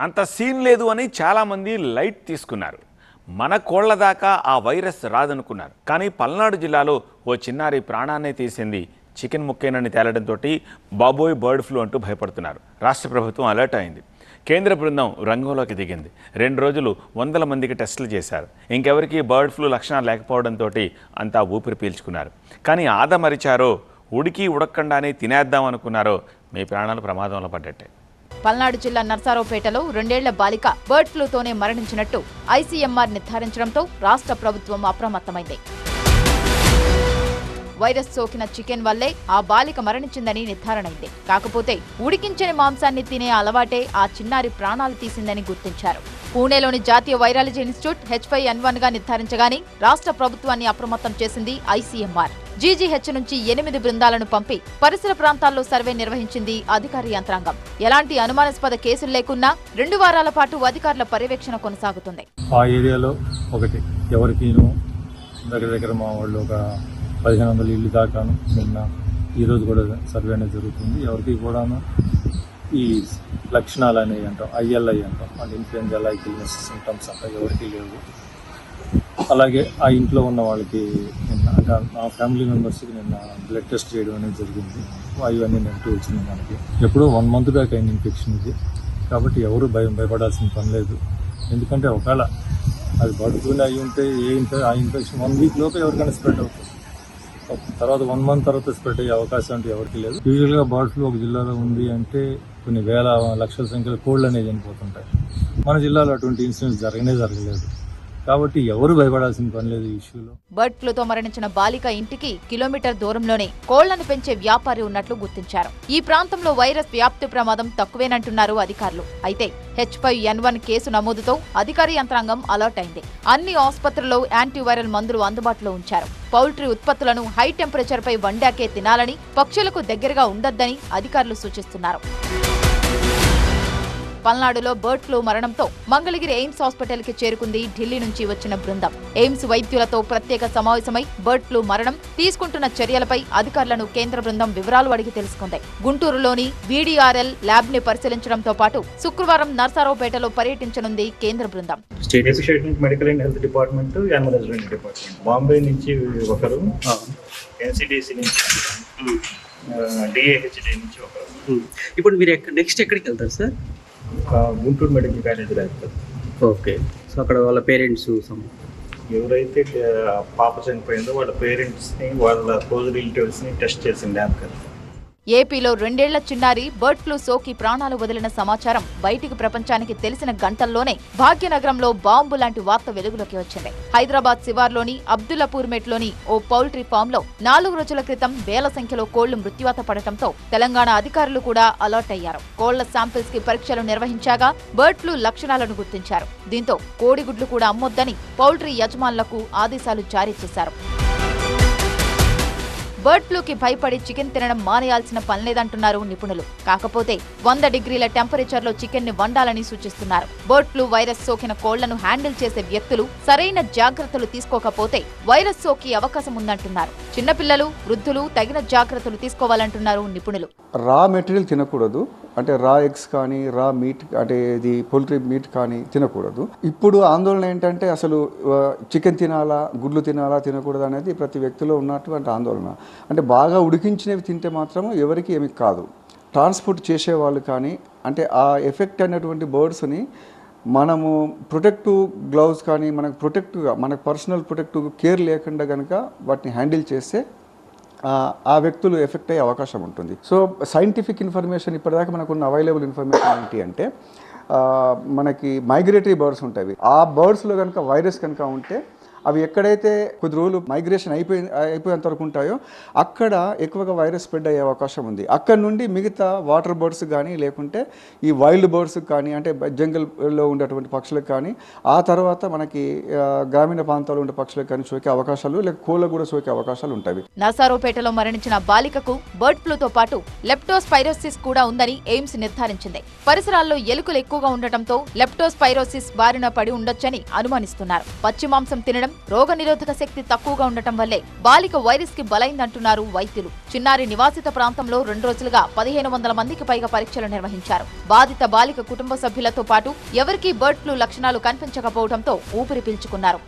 అంత సీన్ లేదు అని చాలామంది లైట్ తీసుకున్నారు. మన కోళ్ళ దాకా ఆ వైరస్ రాదనుకున్నారు. కానీ పల్నాడు జిల్లాలో ఓ చిన్నారి ప్రాణాన్నే తీసింది చికెన్ ముక్కేనని తేలడంతో బాబోయ్ బర్డ్ ఫ్లూ అంటూ భయపడుతున్నారు. రాష్ట్ర ప్రభుత్వం అలర్ట్ అయింది. కేంద్ర బృందం రంగంలోకి దిగింది. రెండు రోజులు వందల మందికి టెస్టులు చేశారు. ఇంకెవరికి బర్డ్ ఫ్లూ లక్షణాలు లేకపోవడంతో అంతా ఊపిరి పీల్చుకున్నారు. కానీ ఆదమరిచారో ఉడికి ఉడక్కండానే తినేద్దాం అనుకున్నారో మీ ప్రాణాలు ప్రమాదంలో పడ్డట్టే. పల్నాడు జిల్లా నర్సారావుపేటలో రెండేళ్ళ బాలిక బర్డ్ ఫ్లూతోనే మరణించినట్టు ఐసీఎంఆర్ నిర్ధారించడంతో రాష్ట్ర ప్రభుత్వం అప్రమత్తమైంది. వైరస్ సోకిన చికెన్ వల్లే ఆ బాలిక మరణించిందని నిర్ధారణైంది కాకపోతే ఉడికించని మాంసాన్ని తినే అలవాటే ఆ చిన్నారి ప్రాణాలు తీసిందని గుర్తించారు. పూణేలోని జాతీయ virology institute H five N వన్గా నిర్ధారించగానే రాష్ట్ర ప్రభుత్వాన్ని అప్రమత్తం చేసింది ఐసీఎంఆర్ జీజీహెచ్ నుంచి ఎనిమిది బృందాలను పంపి పరిసర ప్రాంతాల్లో సర్వే నిర్వహించింది అధికార యంత్రాంగం. ఎలాంటి అనుమానాస్పద కేసులు లేకున్నా రెండు వారాల పాటు అధికారుల పర్యవేక్షణ కొనసాగుతుంది. ఆ ఏరియాలో ఒకటి ఎవరికి దగ్గర దగ్గర మా వాళ్ళు ఒక పదిహేను వందల ఇల్లు దాకాను నిన్న ఈరోజు కూడా సర్వే అనేది జరుగుతుంది. ఎవరికి కూడాను ఈ లక్షణాలు అనేవి అంటాం ఐఎల్ఐ అంటాం అంటే ఇన్ఫ్లుయెంజా లైక్ ఇల్నెస్ సిమ్టమ్స్ అంట ఎవరికి లేవు. అలాగే ఆ ఇంట్లో ఉన్న వాళ్ళకి నిన్న అంటే ఆ ఫ్యామిలీ మెంబర్స్కి నిన్న బ్లడ్ టెస్ట్ చేయడం అనేది జరిగింది. అవన్నీ నెగిటివ్ వచ్చింది మనకి. ఎప్పుడో వన్ మంత్ బ్యాక్ అయిన ఇన్ఫెక్షన్ ఇది. కాబట్టి ఎవరు భయం భయపడాల్సిన పని లేదు. ఎందుకంటే ఒకవేళ అది పడుకుని అయి ఉంటే ఏ ఇన్ఫె ఆ ఇన్ఫెక్షన్ వన్ వీక్ లోపే ఎవరికైనా స్ప్రెడ్ అవుతుంది. తర్వాత వన్ మంత్ తర్వాత స్ప్రెడ్ అయ్యే అవకాశం అంటే ఎవరికి లేదు. యూజువల్గా బర్డ్ ఫ్లూ ఒక జిల్లాలో ఉంది అంటే కొన్ని వేల లక్షల సంఖ్యలో కోళ్ళు అనేవి చనిపోతుంటాయి. మన జిల్లాలో అటువంటి ఇన్సిడెంట్స్ జరగనే జరగలేదు. కాబట్టి ఎవరు భయపడాల్సిన పని లేదు ఇష్యూలో. బర్డ్ ఫ్లూతో మరణించిన బాలిక ఇంటికి కిలోమీటర్ దూరంలోనే కోళ్ళను పెంచే వ్యాపారి ఉన్నట్లు గుర్తించారు. ఈ ప్రాంతంలో వైరస్ వ్యాప్తి ప్రమాదం తక్కువేనంటున్నారు అధికారులు. అయితే H five N one case నమోదుతో అధికార యంత్రాంగం అలర్ట్ అయింది. అన్ని ఆసుపత్రుల్లో యాంటీవైరల్ మందులు అందుబాటులో ఉంచారు. పౌల్ట్రీ ఉత్పత్తులను హై టెంపరేచర్ పై వండాకే తినాలని పక్షులకు దగ్గరగా ఉండొద్దని అధికారులు సూచిస్తున్నారు. పల్నాడులో బర్డ్ ఫ్లూ మరణంతో మంగళగిరి ఎయిమ్స్ హాస్పిటల్కి చేరుకుంది ఢిల్లీ నుంచి వచ్చిన బృందం. ఎయిమ్స్ వైద్యులతో ప్రత్యేక సమావేశమై బర్డ్ ఫ్లూ మరణం తీసుకుంటున్న చర్యలపై అధికారులను కేంద్ర బృందం వివరాలు అడిగి తెలుసుకుంది. గుంటూరులోని వీడీఆర్ఎల్ ల్యాబ్ని పరిశీలించడంతో పాటు శుక్రవారం నర్సారావుపేటలో పర్యటించనుంది కేంద్ర బృందం. State efficient medical and health department animal husbandry department. Bombay నుంచి ఒకరు ఎన్సిడిసి నుంచి డిఏహెచ్డి నుంచి ఒకరు. ఉమ్. ఇప్పుడు మీరు ఎక్కడ నెక్స్ట్ ఎక్కడికి వెళ్తారు సార్? గుంటూరు మెడికల్ కాలేజీలో వెళ్తారు ఓకే. సో అక్కడ వాళ్ళ పేరెంట్స్ ఎవరైతే ఆ, పాప చనిపోయిందో వాళ్ళ పేరెంట్స్ని వాళ్ళ క్లోజ్ రిలేటివ్స్ని టెస్ట్ చేసిన ల్యాబ్ కదా ఏపీలో రెండేళ్ళ చిన్నారి బర్డ్ ఫ్లూ సోకి ప్రాణాలు వదిలిన సమాచారం బయటికి ప్రపంచానికి తెలిసిన గంటల్లోనే భాగ్యనగరంలో బాంబు లాంటి వార్త వెలుగులోకి వచ్చింది. హైదరాబాద్ శివార్లోని అబ్దుల్లాపూర్ మెట్లోని ఓ పౌల్ట్రీ ఫామ్లో నాలుగు రోజుల క్రితం వేల సంఖ్యలో కోళ్ళు మృత్యువాత పడటంతో తెలంగాణ అధికారులు కూడా అలర్ట్ అయ్యారు. కోళ్ళ శాంపిల్స్కి పరీక్షలు నిర్వహించాగా బర్డ్ ఫ్లూ లక్షణాలను గుర్తించారు. దీంతో కోడిగుడ్లు కూడా అమ్మొద్దని పౌల్ట్రీ యజమానులకు ఆదేశాలు జారీ చేశారు. బర్డ్ ఫ్లూకి భయపడి చికెన్ తినడం మానేయాల్సిన పనిలేదంటున్నారు నిపుణులు. కాకపోతే వంద డిగ్రీల టెంపరేచర్లో చికెన్ని వండాలని సూచిస్తున్నారు. బర్డ్ ఫ్లూ వైరస్ సోకిన కోళ్ళను హ్యాండిల్ చేసే వ్యక్తులు సరైన జాగ్రత్తలు తీసుకోకపోతే వైరస్ సోకి అవకాశం ఉందంటున్నారు. చిన్నపిల్లలు వృద్ధులు తగిన జాగ్రత్తలు తీసుకోవాలంటున్నారు నిపుణులు. రా మెటీరియల్ తినకూడదు. అంటే రా ఎగ్స్ కానీ రా మీట్ అంటే ఇది పోల్ట్రీ మీట్ కానీ తినకూడదు. ఇప్పుడు ఆందోళన ఏంటంటే అసలు చికెన్ తినాలా గుడ్లు తినాలా తినకూడదు అనేది ప్రతి వ్యక్తిలో ఉన్నటువంటి ఆందోళన. అంటే బాగా ఉడికించినవి తింటే మాత్రం ఎవరికి ఏమి కాదు. ట్రాన్స్పోర్ట్ చేసేవాళ్ళు కానీ అంటే ఆ ఎఫెక్ట్ అయినటువంటి బర్డ్స్ని మనము ప్రొటెక్టివ్ గ్లౌస్ కానీ మనకు ప్రొటెక్టివ్గా మనకు పర్సనల్ ప్రొటెక్టివ్ కేర్ లేకుండా కనుక వాటిని హ్యాండిల్ చేస్తే ఆ, వ్యక్తులు ఎఫెక్ట్ అయ్యే అవకాశం ఉంటుంది. సో సైంటిఫిక్ ఇన్ఫర్మేషన్ ఇప్పటిదాకా మనకు ఉన్న అవైలబుల్ ఇన్ఫర్మేషన్ ఏంటి అంటే మనకి మైగ్రేటరీ బర్డ్స్ ఉంటాయి. ఆ బర్డ్స్లో కనుక వైరస్ కనుక ఉంటే అవి ఎక్కడైతే కొద్ది రోజులు మైగ్రేషన్ అయిపోయి అయిపోయేంత వరకు ఉంటాయో అక్కడ ఎక్కువగా వైరస్ స్ప్రెడ్ అయ్యే అవకాశం ఉంది. అక్కడ నుండి మిగతా వాటర్ బర్డ్స్ కానీ లేకుంటే ఈ వైల్డ్ బర్డ్స్ కానీ అంటే జంగల్లో ఉండేటువంటి పక్షులకు కానీ ఆ తర్వాత మనకి గ్రామీణ ప్రాంతాల్లో ఉండే పక్షులకు కానీ సోకే అవకాశాలు లేక కోళ్ళకు కూడా సోకే అవకాశాలు ఉంటాయి. నర్సారోపేటలో మరణించిన బాలికకు బర్డ్ ఫ్లూతో పాటు లెప్టోస్పైరోసిస్ కూడా ఉందని ఎయిమ్స్ నిర్ధారించింది. పరిసరాల్లో ఎలుకలు ఎక్కువగా ఉండటంతో లెప్టోస్పైరోసిస్ బారిన పడి ఉండొచ్చని అనుమానిస్తున్నారు. పచ్చి మాంసం తినడం కారణం రోగనిరోధక శక్తి తక్కువగా ఉండటం వల్లే బాలిక వైరస్కి బలైందంటున్నారు వైద్యులు. చిన్నారి నివాసిత ప్రాంతంలో రెండు రోజులుగా పదిహేను వందల మందికి పైగా పరీక్షలు నిర్వహించారు. బాధిత బాలిక కుటుంబ సభ్యులతో పాటు ఎవరికీ బర్డ్ ఫ్లూ లక్షణాలు కనిపించకపోవడంతో ఊపిరి పీల్చుకున్నారు.